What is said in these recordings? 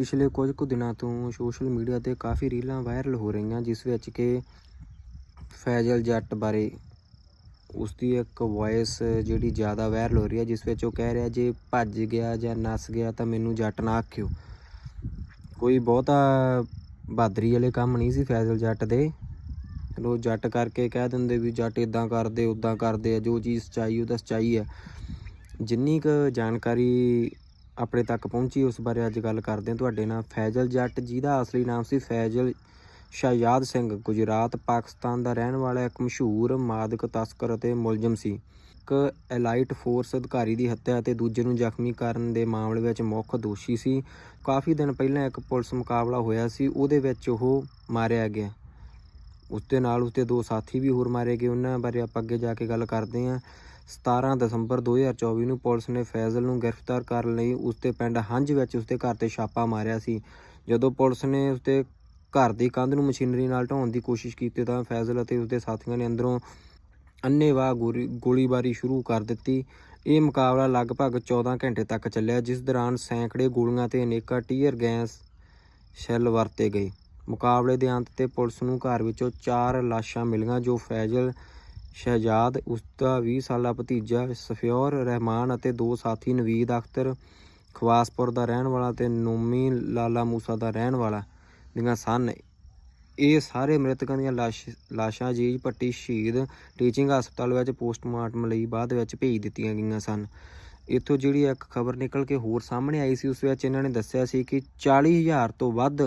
ਪਿਛਲੇ ਕੁਝ ਕੁ ਦਿਨਾਂ ਤੋਂ ਸੋਸ਼ਲ ਮੀਡੀਆ ਤੇ ਕਾਫੀ ਰੀਲਾਂ ਵਾਇਰਲ ਹੋ ਰਹੀਆਂ, ਜਿਸ ਵਿੱਚ ਕਿ ਫੈਜ਼ਲ ਜੱਟ ਬਾਰੇ ਉਸ ਦੀ ਇੱਕ ਵੌਇਸ ਜਿਹੜੀ ਜ਼ਿਆਦਾ ਵਾਇਰਲ ਹੋ ਰਹੀ ਹੈ, ਜਿਸ ਵਿੱਚ ਉਹ ਕਹਿ ਰਿਹਾ, ਜੇ ਭੱਜ ਗਿਆ ਜਾਂ ਨੱਸ ਗਿਆ ਤਾਂ ਮੈਨੂੰ ਜੱਟ ਨਾ ਆਖਿਓ। ਕੋਈ ਬਹੁਤਾ ਬਹਾਦਰੀ ਵਾਲੇ ਕੰਮ ਨਹੀਂ ਸੀ ਫੈਜ਼ਲ ਜੱਟ ਦੇ। ਚਲੋ ਜੱਟ ਕਰਕੇ ਕਹਿ ਦਿੰਦੇ ਵੀ ਜੱਟ ਇਦਾਂ ਕਰਦੇ ਉਦਾਂ ਕਰਦੇ ਆ, ਜੋ ਚੀਜ਼ ਸੱਚਾਈ, ਉਹ ਤਾਂ ਸੱਚਾਈ ਹੈ। ਜਿੰਨੀ ਕੁ ਜਾਣਕਾਰੀ ਆਪਣੇ ਤੱਕ ਪਹੁੰਚੀ, ਉਸ ਬਾਰੇ ਅੱਜ ਗੱਲ ਕਰਦੇ ਹਾਂ ਤੁਹਾਡੇ ਨਾਲ। ਫੈਜ਼ਲ ਜੱਟ ਜਿਹਦਾ ਅਸਲੀ ਨਾਮ ਸੀ ਫੈਜ਼ਲ ਸ਼ਾਯਾਦ ਸਿੰਘ, ਗੁਜਰਾਤ, ਪਾਕਿਸਤਾਨ ਦਾ ਰਹਿਣ ਵਾਲਾ ਇੱਕ ਮਸ਼ਹੂਰ ਮਾਦਕ, ਤਸਕਰ ਅਤੇ ਮੁਲਜ਼ਮ ਸੀ। ਇੱਕ ਐਲਾਈਟ ਫੋਰਸ ਅਧਿਕਾਰੀ ਦੀ ਹੱਤਿਆ ਅਤੇ ਦੂਜੇ ਨੂੰ ਜ਼ਖਮੀ ਕਰਨ ਦੇ ਮਾਮਲੇ ਵਿੱਚ ਮੁੱਖ ਦੋਸ਼ੀ ਸੀ। ਕਾਫੀ ਦਿਨ ਪਹਿਲਾਂ ਇੱਕ ਪੁਲਿਸ ਮੁਕਾਬਲਾ ਹੋਇਆ ਸੀ, ਉਹਦੇ ਵਿੱਚ ਉਹ ਮਾਰਿਆ ਗਿਆ। ਉਸ ਦੇ ਨਾਲ ਉਸਦੇ ਦੋ ਸਾਥੀ ਵੀ ਹੋਰ ਮਾਰੇ ਗਏ, ਉਹਨਾਂ ਬਾਰੇ ਆਪਾਂ ਅੱਗੇ ਜਾ ਕੇ ਗੱਲ ਕਰਦੇ ਹਾਂ। 17 ਦਸੰਬਰ 2024 ਨੂੰ ਪੁਲਿਸ ਨੇ ਫੈਜ਼ਲ ਨੂੰ ਗ੍ਰਿਫਤਾਰ ਕਰਨ ਲਈ। ਉਸਦੇ ਪਿੰਡ ਹੰਝ ਵਿੱਚ ਉਸਦੇ ਘਰ ਤੇ ਛਾਪਾ ਮਾਰਿਆ ਸੀ। ਜਦੋਂ ਪੁਲਿਸ ਨੇ ਉਸਦੇ ਘਰ ਦੀ ਕੰਧ ਨੂੰ ਮਸ਼ੀਨਰੀ ਨਾਲ ਢਾਉਣ ਦੀ ਕੋਸ਼ਿਸ਼ ਕੀਤੀ ਤਾਂ ਫੈਜ਼ਲ ਅਤੇ ਉਸਦੇ ਸਾਥੀਆਂ ਨੇ ਅੰਦਰੋਂ ਅੰਨ੍ਹੇਵਾਹ ਗੋਰੀ- ਗੋਲੀਬਾਰੀ ਸ਼ੁਰੂ ਕਰ ਦਿੱਤੀ। ਇਹ ਮੁਕਾਬਲਾ ਲਗਭਗ 14 ਘੰਟੇ ਤੱਕ ਚੱਲਿਆ, ਜਿਸ ਦੌਰਾਨ ਸੈਂਕੜੇ ਗੋਲੀਆਂ ਤੇ ਅਨੇਕਾਂ ਟੀਅਰ ਗੈਸ ਸ਼ੈੱਲ ਵਰਤੇ ਗਏ। ਮੁਕਾਬਲੇ ਦੇ ਅੰਤ ਤੇ ਪੁਲਿਸ ਨੂੰ ਘਰ ਵਿੱਚੋਂ ਚਾਰ ਲਾਸ਼ਾਂ ਮਿਲੀਆਂ, ਜੋ ਫੈਜ਼ਲ ਸ਼ਹਿਜਾਦ ਉਸ ਦਾ 20 ਸਾਲਾ ਭਤੀਜਾ ਸਫਿਓਰ ਰਹਿਮਾਨ ਅਤੇ ਦੋ ਸਾਥੀ ਨਵੀਦ ਅਖਤਰ ਖਵਾਸਪੁਰ ਦਾ ਰਹਿਣ ਵਾਲਾ ਤੇ ਨੋਮੀ ਲਾਲਾ ਮੂਸਾ ਦਾ ਰਹਿਣ ਵਾਲਾ ਦੀਆਂ ਸਨ। ਇਹ ਸਾਰੇ ਮ੍ਰਿਤਕਾਂ ਦੀਆਂ ਲਾਸ਼, ਲਾਸ਼ਾਂ ਜੀਜ ਪੱਟੀ ਸ਼ਹੀਦ ਟੀਚਿੰਗ ਹਸਪਤਾਲ ਵਿੱਚ ਪੋਸਟਮਾਰਟਮ ਲਈ ਬਾਅਦ ਵਿੱਚ ਭੇਜ ਦਿੱਤੀਆਂ ਗਈਆਂ ਸਨ। ਇੱਥੋਂ ਜਿਹੜੀ ਇੱਕ ਖਬਰ ਨਿਕਲ ਕੇ ਹੋਰ ਸਾਹਮਣੇ ਆਈ ਸੀ, ਉਸ ਵਿੱਚ ਇਹਨਾਂ ਨੇ ਦੱਸਿਆ ਸੀ ਕਿ 40000 ਤੋਂ ਵੱਧ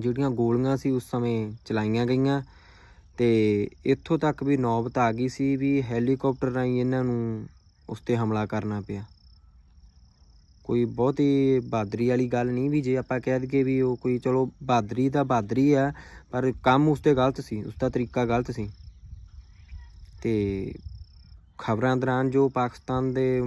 ਜਿਹੜੀਆਂ ਗੋਲੀਆਂ ਸੀ ਉਸ ਸਮੇਂ ਚਲਾਈਆਂ ਗਈਆਂ ਤੇ ਇੱਥੋਂ ਤੱਕ ਵੀ ਨੌਬਤ ਆ ਗਈ ਸੀ ਵੀ ਹੈਲੀਕਾਪਟਰ ਰਾਹੀਂ ਇਹਨਾਂ ਨੂੰ ਉਸ ਤੇ ਹਮਲਾ ਕਰਨਾ ਪਿਆ। ਕੋਈ ਬਹੁਤੀ ਬਹਾਦਰੀ ਵਾਲੀ ਗੱਲ ਨਹੀਂ ਵੀ ਜੇ ਆਪਾਂ ਕਹਿ ਦਈਏ ਵੀ ਉਹ ਕੋਈ ਚਲੋ ਬਹਾਦਰੀ ਤਾਂ ਬਹਾਦਰੀ ਆ, ਪਰ ਕੰਮ ਉਸ ਤੇ ਗਲਤ ਸੀ, ਉਸ ਦਾ ਤਰੀਕਾ ਗਲਤ ਸੀ। ਤੇ ਖਬਰਾਂ ਦੌਰਾਨ ਜੋ ਪਾਕਿਸਤਾਨ ਦੇ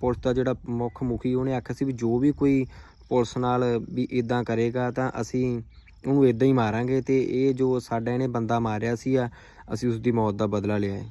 ਪੁਲਿਸ ਦਾ ਜਿਹੜਾ ਮੁੱਖ ਮੁਖੀ ਉਹਨੇ ਆਖਿਆ ਸੀ ਵੀ ਜੋ ਵੀ ਕੋਈ ਪੁਲਿਸ ਨਾਲ ਵੀ ਇਦਾਂ ਕਰੇਗਾ ਤਾਂ ਅਸੀਂ ਉਹਨੂੰ ਇਦਾਂ ਹੀ ਮਾਰਾਂਗੇ ਤੇ ਇਹ ਜੋ ਸਾਡਾ ਇਹਨੇ ਬੰਦਾ ਮਾਰਿਆ ਸੀ ਅਸੀਂ ਉਸ ਦੀ ਮੌਤ ਦਾ ਬਦਲਾ ਲਿਆ ਹੈ।